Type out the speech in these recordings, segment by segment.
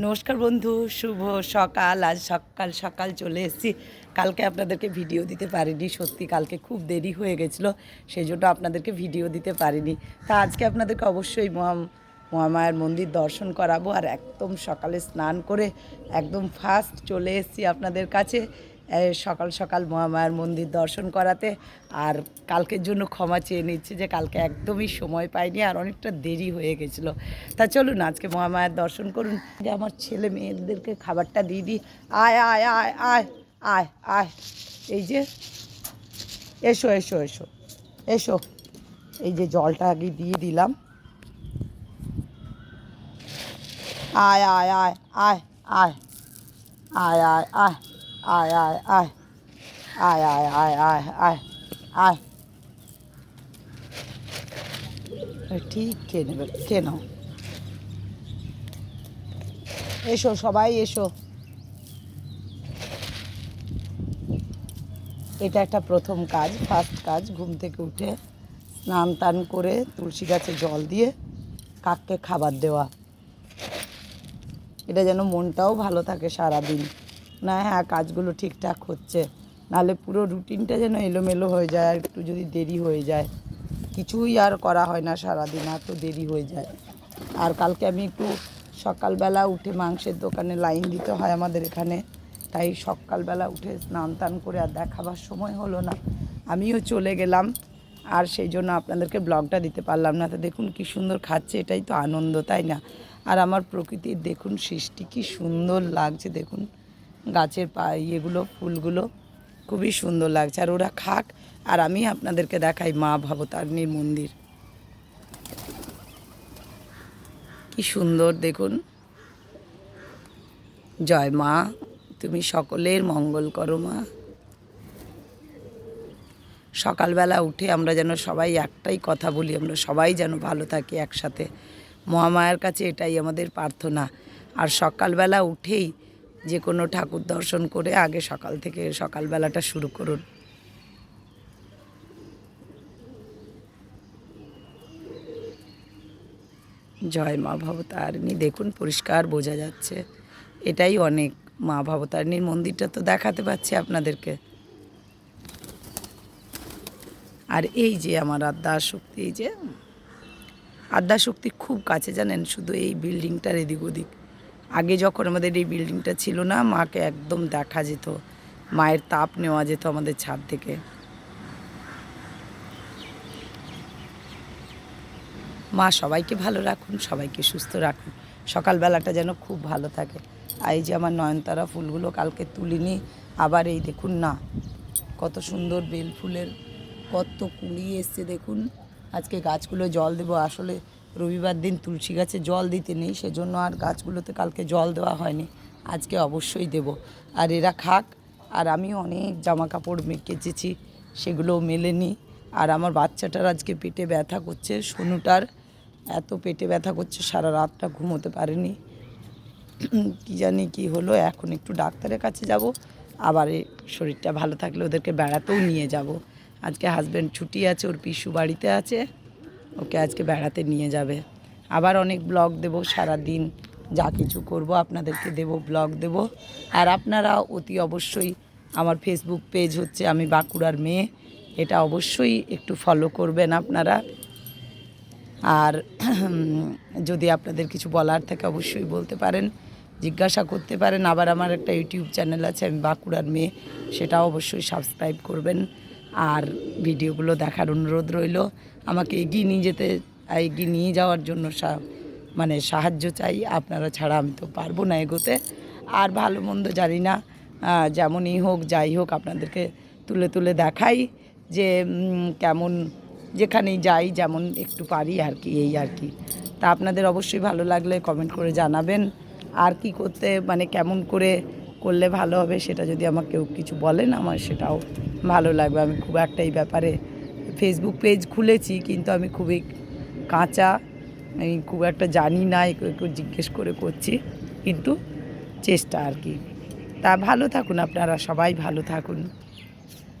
নমস্কার বন্ধু, শুভ সকাল। আজ সকাল সকাল চলে এসেছি। কালকে আপনাদেরকে ভিডিও দিতে পারিনি, সত্যি কালকে খুব দেরি হয়ে গেছিল, সেই জন্য আপনাদেরকে ভিডিও দিতে পারিনি। তা আজকে আপনাদেরকে অবশ্যই মহা, মহামায়ার মন্দির দর্শন করাবো। আর একদম সকালে স্নান করে একদম ফার্স্ট চলে এসেছি আপনাদের কাছে। সকাল সকাল মহামায়ার মন্দির দর্শন করাতে আর কালকের জন্য ক্ষমা চেয়ে নিচ্ছি যে কালকে একদমই সময় পাইনি আর অনেকটা দেরি হয়ে গেছিল। তা চলুন, আজকে মহামায়ার দর্শন করুন। যে আমার ছেলে মেয়েদেরকে খাবারটা দিয়ে দিই। আয় আয় আয় আয় আয় আয়। এই যে, এসো এসো এসো এসো। এই যে জলটা আগে দিয়ে দিলাম। আয় আয় আয় আয় আয় আয় আয় আয়। আয় আয় আয় আয় আয় আয় আয় আয় আয় ঠিক খেয়ে নেবে খেয়ে এসো, সবাই এসো। এটা একটা প্রথম কাজ ফার্স্ট কাজ, ঘুম থেকে উঠে স্নান টান করে তুলসী গাছে জল দিয়ে কাককে খাবার দেওয়া। এটা যেন মনটাও ভালো থাকে সারাদিন। না হ্যাঁ কাজগুলো ঠিকঠাক হচ্ছে। নাহলে পুরো রুটিনটা যেন এলোমেলো হয়ে যায়, আর একটু যদি দেরি হয়ে যায়। কিছুই আর করা হয় না সারাদিন এত দেরি হয়ে যায়। আর কালকে আমি একটু সকালবেলা উঠে মাংসের দোকানে লাইন দিতে হয় আমাদের এখানে। তাই সকালবেলা উঠে স্নান টান করে আর দেখাবার সময় হলো না। আমিও চলে গেলাম। আর সেই জন্য আপনাদেরকে ব্লগটা দিতে পারলাম না। তো দেখুন কি সুন্দর খাচ্ছে, এটাই তো আনন্দ, তাই না? আর আমার প্রকৃতির দেখুন সৃষ্টি কি সুন্দর লাগছে, দেখুন। গাছের পা, ইয়েগুলো, ফুলগুলো খুবই সুন্দর লাগছে। আর ওরা খাক, আর আমি আপনাদেরকে দেখাই মা ভবতারিণীর মন্দির। কি সুন্দর, দেখুন। জয় মা, তুমি সকলের মঙ্গল করো মা। সকালবেলা উঠে আমরা যেন সবাই একটাই কথা বলি, আমরা সবাই যেন ভালো থাকি একসাথে। মহামায়ার কাছে এটাই আমাদের প্রার্থনা। আর সকালবেলা উঠেই যে কোনো ঠাকুর দর্শন করে আগে সকাল থেকে সকালবেলাটা শুরু করুন। জয় মা ভবতারিণী, দেখুন পরিষ্কার বোঝা যাচ্ছে। এটাই অনেক মা ভবতারিণীর মন্দিরটা তো দেখাতে পাচ্ছি আপনাদেরকে। আর এই যে আমার আদ্যা শক্তি, এই যে আদ্যা শক্তি খুব কাছে, জানেন? শুধু এই বিল্ডিংটার এদিক ওদিক আগে যখন আমাদের এই বিল্ডিংটা ছিল না, মাকে একদম দেখা যেত। মায়ের তাপ নেওয়া যেত আমাদের ছাদ থেকে। মা, সবাইকে ভালো রাখুন, সবাইকে সুস্থ রাখুন। সকালবেলাটা যেন খুব ভালো থাকে। আর এই যে আমার নয়নতারা ফুলগুলো কালকে তুলিনি, আবার এই দেখুন না, কত সুন্দর বেল ফুলের, কত কুড়ি এসছে দেখুন। আজকে গাছগুলো জল দেবো, আসলে রবিবার দিন তুলসী গাছে জল দিতে নেই, সেজন্য আর গাছগুলোতে কালকে জল দেওয়া হয়নি। আজকে অবশ্যই দেব। আর এরা খাক, আর আমি অনেক জামা কাপড় কেচেছি, সেগুলোও মেলেনি। আর আমার বাচ্চাটার আজকে পেটে ব্যথা করছে, সোনুটার এত পেটে ব্যথা করছে, সারা রাতটা ঘুমোতে পারেনি। কি জানি কি হলো, এখন একটু ডাক্তারের কাছে যাব, আবার শরীরটা ভালো থাকলে ওদেরকে বেড়াতেও নিয়ে যাব। আজকে হাজব্যান্ড ছুটি আছে, ওর পিসু বাড়িতে আছে। ওকে আজকে বেড়াতে নিয়ে যাবে। আবার অনেক ব্লগ দেব সারা দিন যা কিছু করব আপনাদেরকে দেব ব্লগ দেব। আর আপনারা অতি অবশ্যই আমার ফেসবুক পেজ হচ্ছে আমি বাঁকুড়ার মেয়ে, এটা অবশ্যই একটু ফলো করবেন আপনারা। আর যদি আপনাদের কিছু বলার থাকে অবশ্যই বলতে পারেন, জিজ্ঞাসা করতে পারেন। আবার আমার একটা ইউটিউব চ্যানেল আছে, আমি বাঁকুড়ার মেয়ে, সেটাও অবশ্যই সাবস্ক্রাইব করবেন। আর ভিডিওগুলো দেখার অনুরোধ রইল। আমাকে এগিয়ে নিয়ে যেতে, এগিয়ে নিয়ে যাওয়ার জন্য মানে সাহায্য চাই। আপনারা ছাড়া আমি তো পারব না এগোতে। আর ভালো মন্দ জানি না। যেমনই হোক, যাই হোক, আপনাদেরকে তুলে তুলে দেখাই যে কেমন, যেখানেই যাই, যেমন একটু পারি আর কি, এই আর কি। তা আপনাদের অবশ্যই ভালো লাগলে কমেন্ট করে জানাবেন। আর কি করতে মানে কেমন করে করলে ভালো হবে, সেটা যদি আমাকে কেউ কিছু বলেন আমার সেটাও ভালো লাগবে। আমি খুব একটা এই ব্যাপারে ফেসবুক পেজ খুলেছি, কিন্তু আমি খুবই কাঁচা, আমি খুব একটা জানি না একটু জিজ্ঞেস করে করছি, কিন্তু চেষ্টা আর কি। তা ভালো থাকুন আপনারা সবাই, ভালো থাকুন।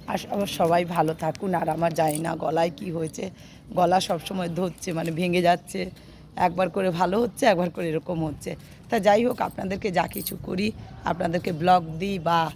আর সব- সবাই ভালো থাকুন, আর আমার জানি না গলায় কি হয়েছে, গলা সবসময় ধরছে মানে ভেঙে যাচ্ছে। একবার করে ভালো হচ্ছে, একবার করে এরকম হচ্ছে। তা যাই হোক, আপনাদেরকে যা কিছু করি, আপনাদেরকে ব্লগ দিই বা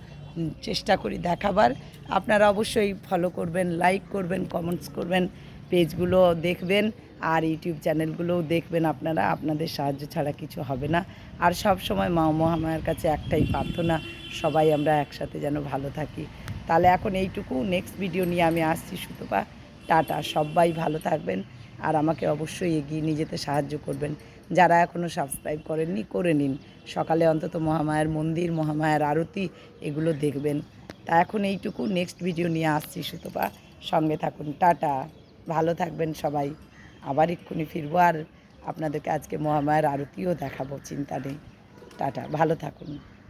চেষ্টা করি দেখাবার। আপনারা অবশ্যই ফলো করবেন লাইক করবেন কমেন্টস করবেন, পেজগুলো দেখবেন আর ইউটিউব চ্যানেলগুলোও দেখবেন আপনারা। আপনাদের সাহায্য ছাড়া কিছু হবে না। আর সব সময় মা মহামায়ের কাছে একটাই প্রার্থনা, সবাই আমরা একসাথে যেন ভালো থাকি। তাহলে এখন এইটুকু। নেক্সট ভিডিও নিয়ে আমি আসছি সুতপা। টাটা। সবাই ভালো থাকবেন। আর আমাকে অবশ্যই এগিয়ে নিয়ে যেতে সাহায্য করবেন। যারা এখনও সাবস্ক্রাইব করেননি, করে নিন। সকালে অন্তত মহামায়ার মন্দির, মহামায়ার আরতি, এগুলো দেখবেন। তা এখন এইটুকু। নেক্সট ভিডিও নিয়ে আসছি সুতপা। সঙ্গে থাকুন। টাটা। ভালো থাকবেন সবাই। আবার এক্ষুনি ফিরবো আর আপনাদেরকে আজকে মহামায়ার আরতিও দেখাবো চিন্তা নেই। টাটা। ভালো থাকুন।